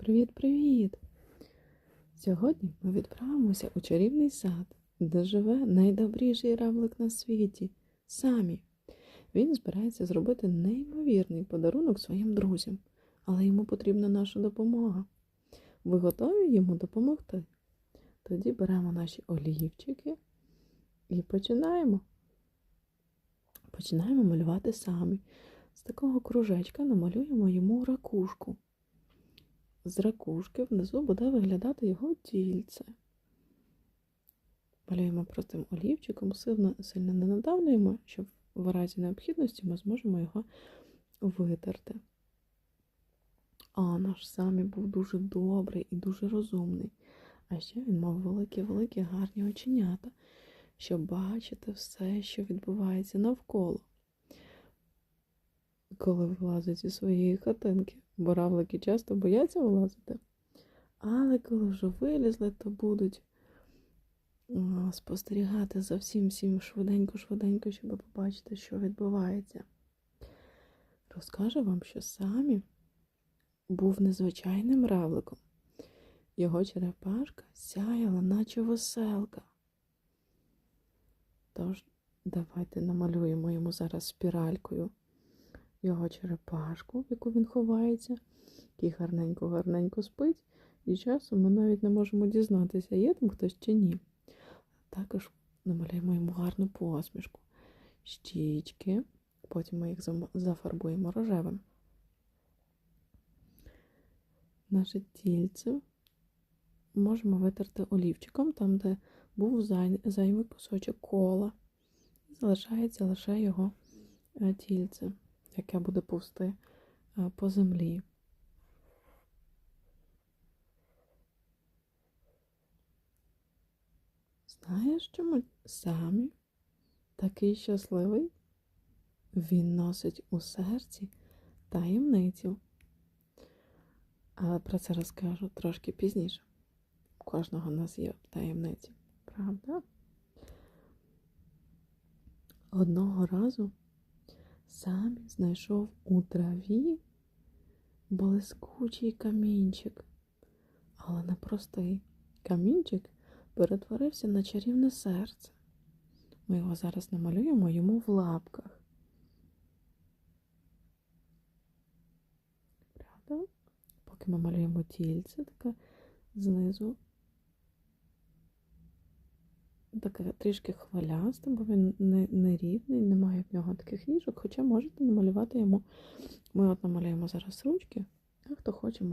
Привіт-привіт! Сьогодні ми відправимося у чарівний сад, де живе найдобріший равлик на світі самі. Він збирається зробити неймовірний подарунок своїм друзям, але йому потрібна наша допомога. Ви готові йому допомогти? Тоді беремо наші олівчики і починаємо. Починаємо малювати самі. З такого кружечка намалюємо йому ракушку. З ракушки внизу буде виглядати його тільце. Малюємо простим олівчиком, сильно, сильно не надавлюємо, щоб в разі необхідності ми зможемо його витерти. А наш самі був дуже добрий і дуже розумний. А ще він мав великі-великі гарні оченята, щоб бачити все, що відбувається навколо. Коли вилазить зі своєї хатинки, бо равлики часто бояться вилазити. Але коли вже вилізли, то будуть спостерігати за всім всім швиденько-швиденько, щоб побачити, що відбувається. Розкажу вам, що самі був незвичайним равликом. Його черепашка сяяла, наче веселка. Тож, давайте намалюємо йому зараз спіралькою його черепашку, в яку він ховається, який гарненько-гарненько спить, і часом ми навіть не можемо дізнатися, є там хтось чи ні. Також намалюємо йому гарну посмішку, щічки, потім ми їх зафарбуємо рожевим. Наше тільце можемо витерти олівчиком, там, де був зайвий кусочок кола. Залишається лише його тільце яке буде повсти по землі. Знаєш, чому самі такий щасливий? Він носить у серці таємницю. Але про це розкажу трошки пізніше. У кожного з нас є таємниці, правда? Одного разу Самі знайшов у траві блискучий камінчик, але не простий. Камінчик перетворився на чарівне серце. Ми його зараз намалюємо йому в лапках. Правда? Поки ми малюємо тільце, таке знизу таке трішки хвилясте, бо він не, не рівний, немає в нього таких ніжок, хоча можете намалювати йому. Ми от намалюємо зараз ручки, а хто хоче, може.